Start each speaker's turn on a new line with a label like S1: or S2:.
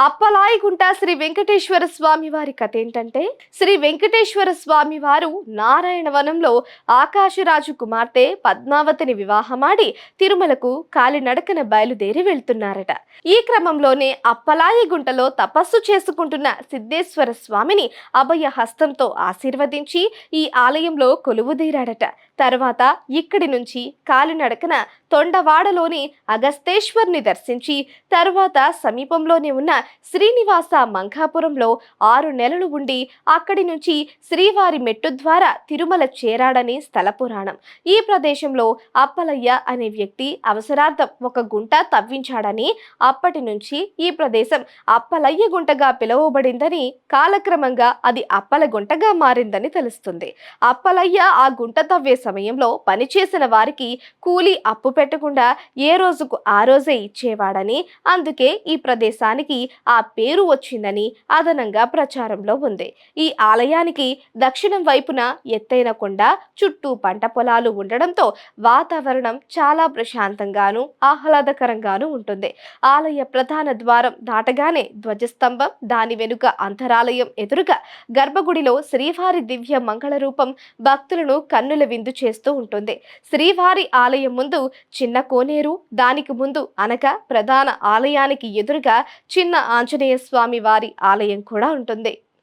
S1: అప్పలాయిగుంట శ్రీ వెంకటేశ్వర స్వామి వారి కథ ఏంటంటే శ్రీ వెంకటేశ్వర స్వామి వారు నారాయణవనంలో ఆకాశరాజు కుమార్తె పద్మావతిని వివాహమాడి తిరుమలకు కాలినడకన బయలుదేరి వెళ్తున్నారట. ఈ క్రమంలోనే అప్పలాయిగుంటలో తపస్సు చేసుకుంటున్న సిద్ధేశ్వర స్వామిని అభయ హస్తంతో ఆశీర్వదించి ఈ ఆలయంలో కొలువుదీరాడట తర్వాత ఇక్కడి నుంచి కాలినడకన తొండవాడలోని అగస్తేశ్వర్ని దర్శించి తర్వాత సమీపంలోనే ఉన్న శ్రీనివాస మంకాపురంలో ఆరు నెలలు ఉండి అక్కడి నుంచి శ్రీవారి మెట్టు ద్వారా తిరుమల చేరాడని స్థల పురాణం. ఈ ప్రదేశంలో అప్పలయ్య అనే వ్యక్తి అవసరార్థం ఒక గుంట తవ్వించాడని అప్పటి నుంచి ఈ ప్రదేశం అప్పలయ్య గుంటగా పిలువబడిందని కాలక్రమంగా అది అప్పల గుంటగా మారిందని తెలుస్తుంది. అప్పలయ్య ఆ గుంట తవ్వే సమయంలో పనిచేసిన వారికి కూలీ అప్పు పెట్టకుండా ఏ రోజుకు ఆ రోజే ఇచ్చేవాడని అందుకే ఈ ప్రదేశానికి ఆ పేరు వచ్చిందని అదనంగా ప్రచారంలో ఉంది. ఈ ఆలయానికి దక్షిణం వైపున ఎత్తైన కొండ చుట్టూ పంట పొలాలు ఉండడంతో వాతావరణం చాలా ప్రశాంతంగాను ఆహ్లాదకరంగాను ఉంటుంది. ఆలయ ప్రధాన ద్వారం దాటగానే ధ్వజస్తంభం దాని వెనుక అంతరాలయం ఎదురుగా గర్భగుడిలో శ్రీవారి దివ్య మంగళ రూపం భక్తులను కన్నుల విందు చేస్తూ ఉంటుంది. శ్రీవారి ఆలయం ముందు చిన్న కోనేరు దానికి ముందు అనగా ప్రధాన ఆలయానికి ఎదురుగా చిన్న ఆంజనేయ స్వామి వారి ఆలయం కూడా ఉంటుంది.